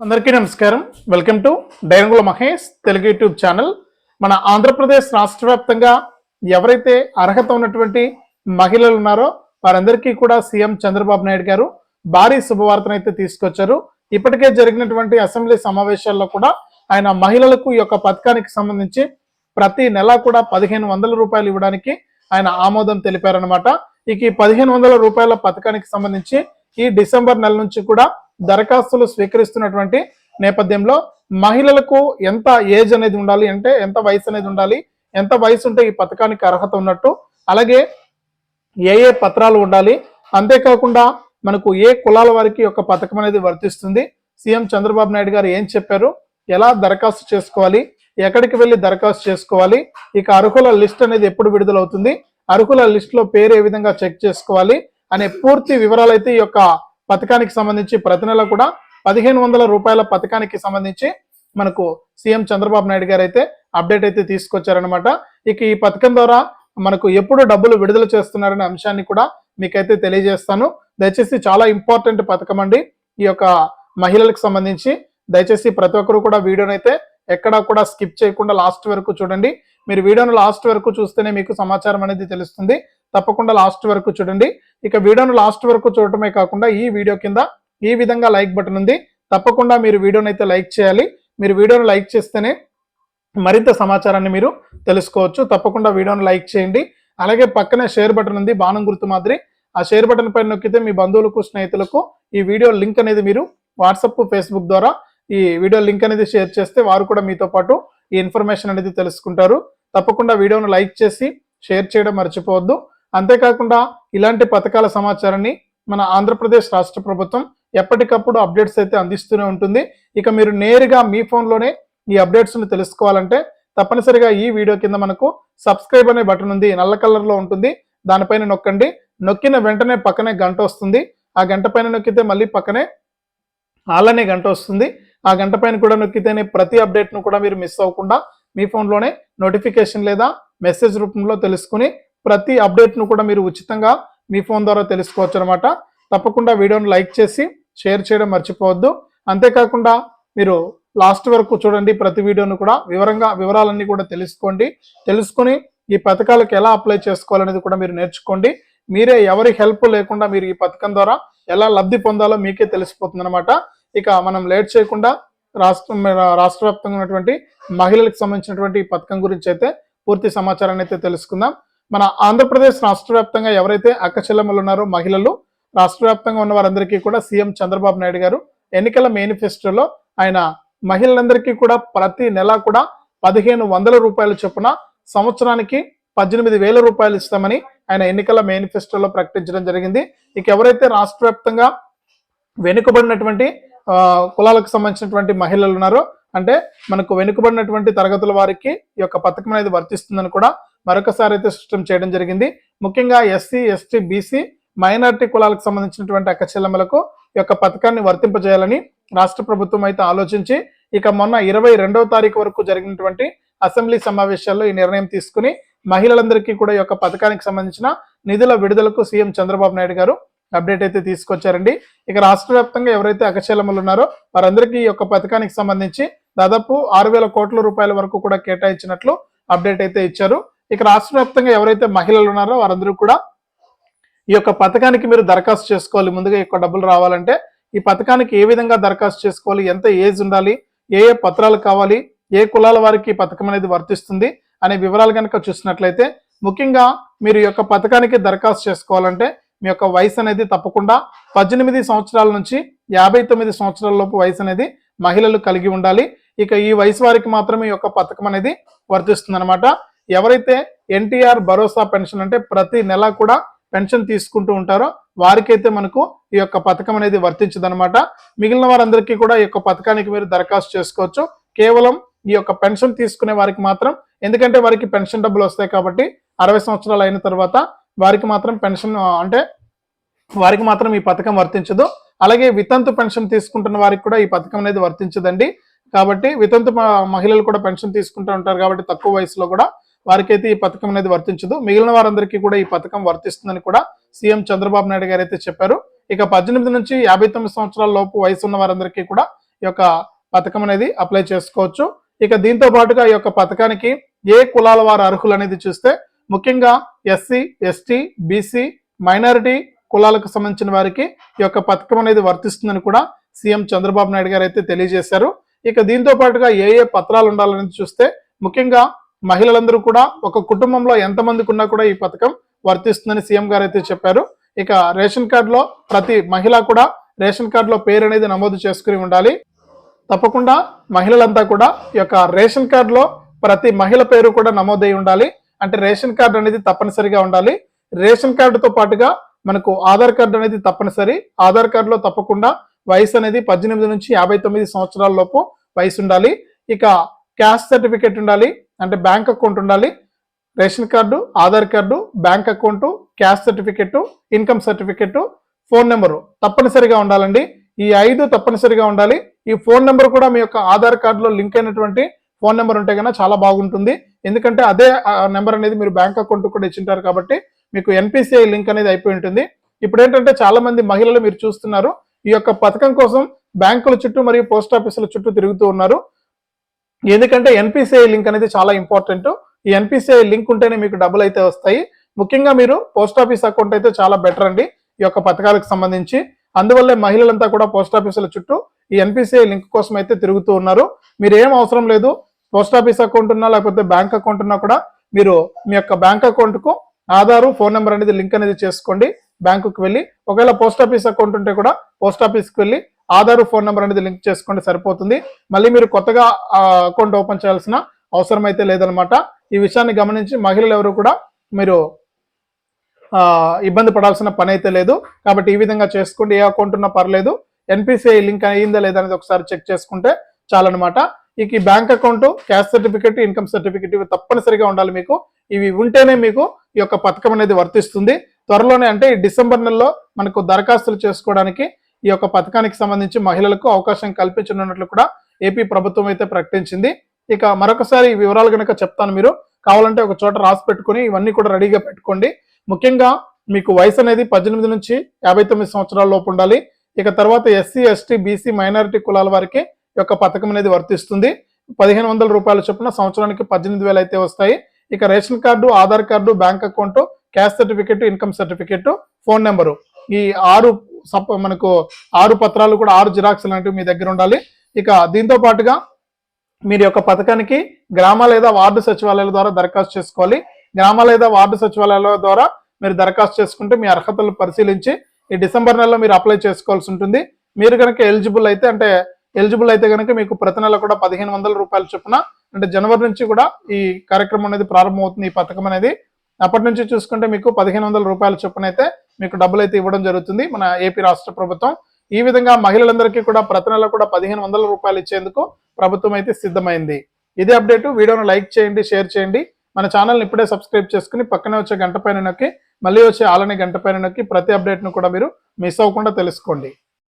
అందరికీ నమస్కారం. Welcome to డైరంగుల మహేష్ తెలుగు యూట్యూబ్ ఛానల్. మన ఆంధ్రప్రదేశ్ రాష్ట్ర వ్యాప్తంగా ఎవరైతే అర్హత ఉన్నటువంటి మహిళలు ఉన్నారో వారందరికీ కూడా సీఎం చంద్రబాబు నాయుడు గారు భారీ శుభవార్తను అయితే తీసుకొచ్చారు. ఇప్పటికే జరిగినటువంటి అసెంబ్లీ సమావేశాల్లో కూడా ఆయన మహిళలకు ఈ యొక్క పథకానికి సంబంధించి ప్రతి నెల కూడా పదిహేను వందల రూపాయలు ఇవ్వడానికి ఆయన ఆమోదం తెలిపారనమాట ఇక ఈ పదిహేను వందల రూపాయల పథకానికి సంబంధించి ఈ డిసెంబర్ నెల నుంచి కూడా దరఖాస్తులు స్వీకరిస్తున్నటువంటి నేపథ్యంలో మహిళలకు ఎంత ఏజ్ అనేది ఉండాలి అంటే ఎంత వయసు అనేది ఉండాలి ఎంత వయసు ఉంటే ఈ పథకానికి అర్హత ఉన్నట్టు అలాగే ఏ ఏ పత్రాలు ఉండాలి అంతేకాకుండా మనకు ఏ కులాల వారికి యొక్క పథకం అనేది వర్తిస్తుంది సీఎం చంద్రబాబు నాయుడు గారు ఏం చెప్పారు ఎలా దరఖాస్తు చేసుకోవాలి ఎక్కడికి వెళ్ళి దరఖాస్తు చేసుకోవాలి ఇక అర్హుల లిస్ట్ అనేది ఎప్పుడు విడుదలవుతుంది అర్హుల లిస్ట్లో పేరు ఏ విధంగా చెక్ చేసుకోవాలి అనే పూర్తి వివరాలు అయితే ఈ యొక్క పథకానికి సంబంధించి ప్రతి నెల కూడా పదిహేను వందల రూపాయల పథకానికి సంబంధించి మనకు సీఎం చంద్రబాబు నాయుడు గారు అయితే అప్డేట్ అయితే తీసుకొచ్చారనమాట ఇక ఈ పథకం ద్వారా మనకు ఎప్పుడు డబ్బులు విడుదల చేస్తున్నారనే అంశాన్ని కూడా మీకైతే తెలియజేస్తాను. దయచేసి చాలా ఇంపార్టెంట్ పథకం అండి. ఈ యొక్క మహిళలకు సంబంధించి దయచేసి ప్రతి ఒక్కరు కూడా వీడియోని అయితే ఎక్కడా కూడా స్కిప్ చేయకుండా లాస్ట్ వరకు చూడండి. మీరు వీడియోను లాస్ట్ వరకు చూస్తేనే మీకు సమాచారం అనేది తెలుస్తుంది. తప్పకుండా లాస్ట్ వరకు చూడండి. ఇక వీడియోను లాస్ట్ వరకు చూడటమే కాకుండా ఈ వీడియో కింద ఈ విధంగా లైక్ బటన్ ఉంది. తప్పకుండా మీరు వీడియోని అయితే లైక్ చేయాలి. మీరు వీడియోను లైక్ చేస్తేనే మరింత సమాచారాన్ని మీరు తెలుసుకోవచ్చు. తప్పకుండా వీడియోను లైక్ చేయండి. అలాగే పక్కనే షేర్ బటన్ ఉంది బాణం గుర్తు మాదిరి. ఆ షేర్ బటన్ పైన నొక్కితే మీ బంధువులకు స్నేహితులకు ఈ వీడియో లింక్ అనేది మీరు వాట్సాప్ ఫేస్బుక్ ద్వారా ఈ వీడియో లింక్ అనేది షేర్ చేస్తే వారు కూడా మీతో పాటు ఈ ఇన్ఫర్మేషన్ అనేది తెలుసుకుంటారు. తప్పకుండా వీడియోను లైక్ చేసి షేర్ చేయడం మర్చిపోవద్దు. అంతేకాకుండా ఇలాంటి పథకాల సమాచారాన్ని మన ఆంధ్రప్రదేశ్ రాష్ట్ర ప్రభుత్వం ఎప్పటికప్పుడు అప్డేట్స్ అయితే అందిస్తూనే ఉంటుంది. ఇక మీరు నేరుగా మీ ఫోన్లోనే ఈ అప్డేట్స్ను తెలుసుకోవాలంటే తప్పనిసరిగా ఈ వీడియో కింద మనకు సబ్స్క్రైబ్ అనే బటన్ ఉంది. నల్ల కలర్లో ఉంటుంది. దానిపైన నొక్కండి. నొక్కిన వెంటనే పక్కనే గంట వస్తుంది. ఆ గంట పైన నొక్కితే మళ్ళీ పక్కనే అలానే గంట వస్తుంది. ఆ గంట పైన కూడా నొక్కితేనే ప్రతి అప్డేట్ను కూడా మీరు మిస్ అవ్వకుండా మీ ఫోన్లోనే నోటిఫికేషన్ లేదా మెసేజ్ రూపంలో తెలుసుకుని ప్రతి అప్డేట్ను కూడా మీరు ఉచితంగా మీ ఫోన్ ద్వారా తెలుసుకోవచ్చు అనమాట తప్పకుండా వీడియోను లైక్ చేసి షేర్ చేయడం మర్చిపోవద్దు. అంతేకాకుండా మీరు లాస్ట్ వరకు చూడండి ప్రతి వీడియోను కూడా. వివరంగా వివరాలన్నీ కూడా తెలుసుకోండి. తెలుసుకొని ఈ పథకాలకు ఎలా అప్లై చేసుకోవాలనేది కూడా మీరు నేర్చుకోండి. మీరే ఎవరి హెల్ప్ లేకుండా మీరు ఈ పథకం ద్వారా ఎలా లబ్ధి పొందాలో మీకే తెలిసిపోతుంది అనమాట ఇక మనం లేట్ చేయకుండా రాష్ట్రం రాష్ట్ర వ్యాప్తంగా ఉన్నటువంటి మహిళలకు సంబంధించినటువంటి ఈ పథకం గురించి అయితే పూర్తి సమాచారాన్ని అయితే తెలుసుకుందాం. మన ఆంధ్రప్రదేశ్ రాష్ట్ర వ్యాప్తంగా ఎవరైతే అక్కచెల్లెమ్మలు ఉన్నారో మహిళలు రాష్ట్ర వ్యాప్తంగా ఉన్న వారందరికీ కూడా సీఎం చంద్రబాబు నాయుడు గారు ఎన్నికల మేనిఫెస్టోలో ఆయన మహిళలందరికీ కూడా ప్రతి నెల కూడా పదిహేను వందల రూపాయల చొప్పున సంవత్సరానికి పద్దెనిమిది వేల రూపాయలు ఇస్తామని ఆయన ఎన్నికల మేనిఫెస్టోలో ప్రకటించడం జరిగింది. ఇక ఎవరైతే రాష్ట్ర వ్యాప్తంగా వెనుకబడినటువంటి కులాలకు సంబంధించినటువంటి మహిళలు ఉన్నారో అంటే మనకు వెనుకబడినటువంటి తరగతుల వారికి ఈ యొక్క పథకం అనేది వర్తిస్తుందని కూడా మరొకసారి అయితే స్పష్టం చేయడం జరిగింది. ముఖ్యంగా ఎస్సీ ఎస్టీ బీసీ మైనార్టీ కులాలకు సంబంధించినటువంటి అక్క చెల్లెమ్మలకు ఈ యొక్క పథకాన్ని వర్తింపజేయాలని రాష్ట్ర ప్రభుత్వం అయితే ఆలోచించి ఇక మొన్న ఇరవై రెండవ తారీఖు వరకు జరిగినటువంటి అసెంబ్లీ సమావేశాల్లో ఈ నిర్ణయం తీసుకుని మహిళలందరికీ కూడా ఈ యొక్క పథకానికి సంబంధించిన నిధుల విడుదలకు సీఎం చంద్రబాబు నాయుడు గారు అప్డేట్ అయితే తీసుకొచ్చారండి. ఇక రాష్ట్ర వ్యాప్తంగా ఎవరైతే అకచలములు ఉన్నారో వారందరికీ ఈ యొక్క పథకానికి సంబంధించి దాదాపు ఆరు వేల కోట్ల రూపాయల వరకు కూడా కేటాయించినట్లు అప్డేట్ అయితే ఇచ్చారు. ఇక రాష్ట్ర వ్యాప్తంగా ఎవరైతే మహిళలు ఉన్నారో వారందరూ కూడా ఈ యొక్క పథకానికి మీరు దరఖాస్తు చేసుకోవాలి. ముందుగా ఎక్కువ డబ్బులు రావాలంటే ఈ పథకానికి ఏ విధంగా దరఖాస్తు చేసుకోవాలి? ఎంత ఏజ్ ఉండాలి? ఏ ఏ పత్రాలు కావాలి? ఏ కులాల వారికి ఈ పథకం అనేది వర్తిస్తుంది? అనే వివరాలు కనుక చూసినట్లయితే ముఖ్యంగా మీరు ఈ యొక్క పథకానికి దరఖాస్తు చేసుకోవాలంటే మీ యొక్క వయసు అనేది తప్పకుండా పద్దెనిమిది సంవత్సరాల నుంచి యాభై తొమ్మిది సంవత్సరాల లోపు వయసు అనేది మహిళలు కలిగి ఉండాలి. ఇక ఈ వయసు వారికి మాత్రమే ఈ యొక్క పథకం అనేది వర్తిస్తుంది అనమాట ఎవరైతే ఎన్టీఆర్ భరోసా పెన్షన్ అంటే ప్రతి నెల కూడా పెన్షన్ తీసుకుంటూ ఉంటారో వారికైతే మనకు ఈ యొక్క పథకం అనేది వర్తించదనమాట మిగిలిన వారందరికీ కూడా ఈ యొక్క పథకానికి మీరు దరఖాస్తు చేసుకోవచ్చు. కేవలం ఈ యొక్క పెన్షన్ తీసుకునే వారికి మాత్రం ఎందుకంటే వారికి పెన్షన్ డబ్బులు వస్తాయి కాబట్టి అరవై సంవత్సరాలు అయిన తర్వాత వారికి మాత్రం పెన్షన్ అంటే వారికి మాత్రం ఈ పథకం వర్తించదు. అలాగే వితంతు పెన్షన్ తీసుకుంటున్న వారికి కూడా ఈ పథకం అనేది వర్తించదండి. కాబట్టి వితంతు మహిళలు కూడా పెన్షన్ తీసుకుంటూ ఉంటారు కాబట్టి తక్కువ వయసులో కూడా వారికైతే ఈ పథకం అనేది వర్తించదు. మిగిలిన వారందరికీ కూడా ఈ పథకం వర్తిస్తుందని కూడా సీఎం చంద్రబాబు నాయుడు గారు అయితే చెప్పారు. ఇక పద్దెనిమిది నుంచి యాభై తొమ్మిది సంవత్సరాల లోపు వయసు ఉన్న వారందరికీ కూడా ఈ యొక్క పథకం అనేది అప్లై చేసుకోవచ్చు. ఇక దీంతో పాటుగా ఈ యొక్క పథకానికి ఏ కులాల వారు అర్హులు అనేది చూస్తే ముఖ్యంగా ఎస్సీ ఎస్టీ బీసీ మైనారిటీ కులాలకు సంబంధించిన వారికి ఈ యొక్క పథకం అనేది వర్తిస్తుందని కూడా సీఎం చంద్రబాబు నాయుడు గారు అయితే తెలియజేశారు. ఇక దీంతో పాటుగా ఏ ఏ పత్రాలు ఉండాలని చూస్తే ముఖ్యంగా మహిళలందరూ కూడా ఒక కుటుంబంలో ఎంతమందికి ఉన్నా కూడా ఈ పథకం వర్తిస్తుందని సీఎం గారు అయితే చెప్పారు. ఇక రేషన్ కార్డులో ప్రతి మహిళ కూడా రేషన్ కార్డులో పేరు అనేది నమోదు చేసుకుని ఉండాలి. తప్పకుండా మహిళలంతా కూడా ఈ యొక్క రేషన్ కార్డులో ప్రతి మహిళ పేరు కూడా నమోదై ఉండాలి. అంటే రేషన్ కార్డు అనేది తప్పనిసరిగా ఉండాలి. రేషన్ కార్డుతో పాటుగా మనకు ఆధార్ కార్డు అనేది తప్పనిసరి. ఆధార్ కార్డులో తప్పకుండా వయసు అనేది పద్దెనిమిది నుంచి యాభై తొమ్మిది సంవత్సరాల లోపు వయసు ఉండాలి. ఇక క్యాస్ట్ సర్టిఫికేట్ ఉండాలి. అంటే బ్యాంక్ అకౌంట్ ఉండాలి. Ration card Aadhaar card bank account caste certificate income certificate phone number తప్పనిసరిగా ఉండాలండి. ఈ ఐదు తప్పనిసరిగా ఉండాలి. ఈ ఫోన్ నెంబర్ కూడా మీ యొక్క ఆధార్ కార్డులో లింక్ అయినటువంటి ఫోన్ నెంబర్ ఉంటే కన్నా చాలా బాగుంటుంది. ఎందుకంటే అదే నెంబర్ అనేది మీరు బ్యాంక్ అకౌంట్ కూడా ఇచ్చింటారు కాబట్టి మీకు ఎన్పిసిఐ లింక్ అనేది అయిపోయి ఉంటుంది. ఇప్పుడు ఏంటంటే చాలా మంది మహిళలు మీరు చూస్తున్నారు. ఈ యొక్క పథకం కోసం బ్యాంకుల చుట్టూ మరియు పోస్ట్ ఆఫీసుల చుట్టూ తిరుగుతూ ఉన్నారు. ఎందుకంటే ఎన్పిసిఐ లింక్ అనేది చాలా ఇంపార్టెంట్ ఈ ఎన్పిసిఐ లింక్ ఉంటేనే మీకు డబ్బులు అయితే వస్తాయి. ముఖ్యంగా మీరు పోస్ట్ ఆఫీస్ అకౌంట్ అయితే చాలా బెటర్ అండి. ఈ యొక్క పథకాలకు సంబంధించి. అందువల్లే మహిళలంతా కూడా పోస్ట్ ఆఫీసుల చుట్టూ ఈ ఎన్పిసిఐ లింక్ కోసం అయితే తిరుగుతూ ఉన్నారు. మీరు ఏం అవసరం లేదు. పోస్ట్ ఆఫీస్ అకౌంట్ ఉన్నా లేకపోతే బ్యాంక్ అకౌంట్ ఉన్నా కూడా మీరు మీ యొక్క బ్యాంక్ అకౌంట్కు ఆధారు ఫోన్ నెంబర్ అనేది లింక్ అనేది చేసుకోండి. బ్యాంకుకి వెళ్ళి ఒకవేళ పోస్ట్ ఆఫీస్ అకౌంట్ ఉంటే కూడా పోస్ట్ ఆఫీస్కి వెళ్ళి ఆధార్ ఫోన్ నెంబర్ అనేది లింక్ చేసుకోండి సరిపోతుంది. మళ్ళీ మీరు కొత్తగా అకౌంట్ ఓపెన్ చేయాల్సిన అవసరం అయితే లేదనమాట ఈ విషయాన్ని గమనించి మహిళలు ఎవరు కూడా మీరు ఇబ్బంది పడాల్సిన పని అయితే లేదు. కాబట్టి ఈ విధంగా చేసుకోండి. ఏ అకౌంట్ ఉన్నా పర్లేదు. ఎన్పిసిఐ లింక్ అయ్యిందా లేదా అనేది ఒకసారి చెక్ చేసుకుంటే చాలన్నమాట. ఇక ఈ bank account caste certificate income certificate ఇవి తప్పనిసరిగా ఉండాలి మీకు. ఇవి ఉంటేనే మీకు ఈ యొక్క పథకం అనేది వర్తిస్తుంది. త్వరలోనే అంటే ఈ డిసెంబర్ నెలలో మనకు దరఖాస్తులు చేసుకోవడానికి ఈ యొక్క పథకానికి సంబంధించి మహిళలకు అవకాశం కల్పించనున్నట్లు కూడా ఏపీ ప్రభుత్వం అయితే ప్రకటించింది. ఇక మరొకసారి వివరాలు కనుక చెప్తాను మీరు. కావాలంటే ఒక చోట రాసి పెట్టుకొని ఇవన్నీ కూడా రెడీగా పెట్టుకోండి. ముఖ్యంగా మీకు వయసు అనేది పద్దెనిమిది నుంచి యాభై తొమ్మిది సంవత్సరాల లోపు ఉండాలి. ఇక తర్వాత ఎస్సీ ఎస్టీ బీసీ మైనారిటీ కులాల వారికి యొక్క పథకం అనేది వర్తిస్తుంది. పదిహేను వందల రూపాయల చొప్పున సంవత్సరానికి పద్దెనిమిది వేలు అయితే వస్తాయి. ఇక ration card Aadhaar card bank account caste certificate income certificate phone number. ఈ ఆరు సప్ మనకు ఆరు పత్రాలు కూడా ఆరు జిరాక్స్ లాంటివి మీ దగ్గర ఉండాలి. ఇక దీంతో పాటుగా మీరు యొక్క పథకానికి గ్రామ లేదా వార్డు సచివాలయాల ద్వారా దరఖాస్తు చేసుకోవాలి. గ్రామ లేదా వార్డు సచివాలయాల ద్వారా మీరు దరఖాస్తు చేసుకుంటే మీ అర్హతలు పరిశీలించి ఈ డిసెంబర్ నెలలో మీరు అప్లై చేసుకోవాల్సి ఉంటుంది. మీరు కనుక ఎలిజిబుల్ అయితే అంటే ఎలిజిబుల్ అయితే కనుక మీకు ప్రతి నెల కూడా పదిహేను వందల రూపాయల చొప్పున అంటే జనవరి నుంచి కూడా ఈ కార్యక్రమం అనేది ప్రారంభమవుతుంది ఈ పథకం అనేది. అప్పటి నుంచి చూసుకుంటే మీకు పదిహేను వందల రూపాయల చొప్పున అయితే మీకు డబ్బులు అయితే ఇవ్వడం జరుగుతుంది. మన ఏపీ రాష్ట్ర ప్రభుత్వం ఈ విధంగా మహిళలందరికీ కూడా ప్రతి నెల కూడా పదిహేను వందల రూపాయలు ఇచ్చేందుకు ప్రభుత్వం అయితే సిద్ధమైంది. ఇదే అప్డేట్. వీడియోను లైక్ చేయండి షేర్ చేయండి. మన ఛానల్ని ఇప్పుడే సబ్స్క్రైబ్ చేసుకుని పక్కనే వచ్చే గంట పైన నొక్కి మళ్ళీ వచ్చే ఆలని గంట పైన నొక్కి ప్రతి అప్డేట్ను కూడా మీరు మిస్ అవ్వకుండా తెలుసుకోండి.